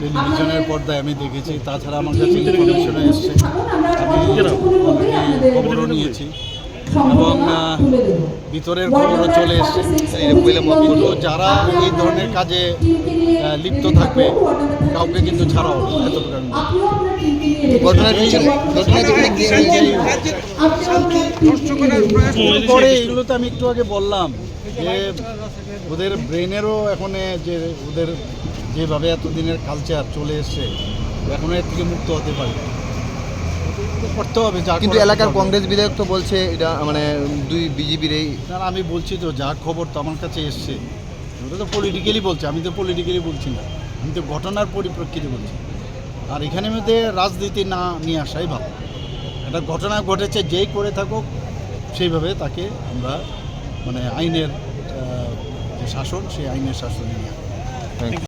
টেলিভিশনের পর্দায় আমি দেখেছি। তাছাড়া আমার কাছে এসছে। আমি খবরও নিয়েছি। এবং ভিতরের খবরও চলে এসছে। কিন্তু যারা এই ধরনের কাজে লিপ্ত থাকবে কাউকে কিন্তু ছাড়া হবে না, এতটুকু আমি বলতে পিছনে ঘটনার পিছনে কি সেই যেই পরে এগুলো তো আমি একটু আগে বললাম যে ওদের ব্রেনেরও এখন যে ওদের যেভাবে এতদিনের কালচার চলে এসছে এখন এর থেকে মুক্ত হতে পারে। করতে হবে যা কিন্তু এলাকার কংগ্রেস বিধায়ক তো বলছে এটা মানে দুই বিজেপির এই না, আমি বলছি তো যা খবর তো আমার কাছে এসছে। ওটা তো পলিটিক্যালি বলছে আমি তো পলিটিক্যালি বলছি না। আমি তো ঘটনার পরিপ্রেক্ষিতে বলছি। আর এখানে মধ্যে রাজনীতি না নিয়ে আসাই ভালো। একটা ঘটনা ঘটেছে যেই করে থাকুক সেইভাবে তাকে আমরা মানে আইনের যে শাসন সেই আইনের শাসন নিয়ে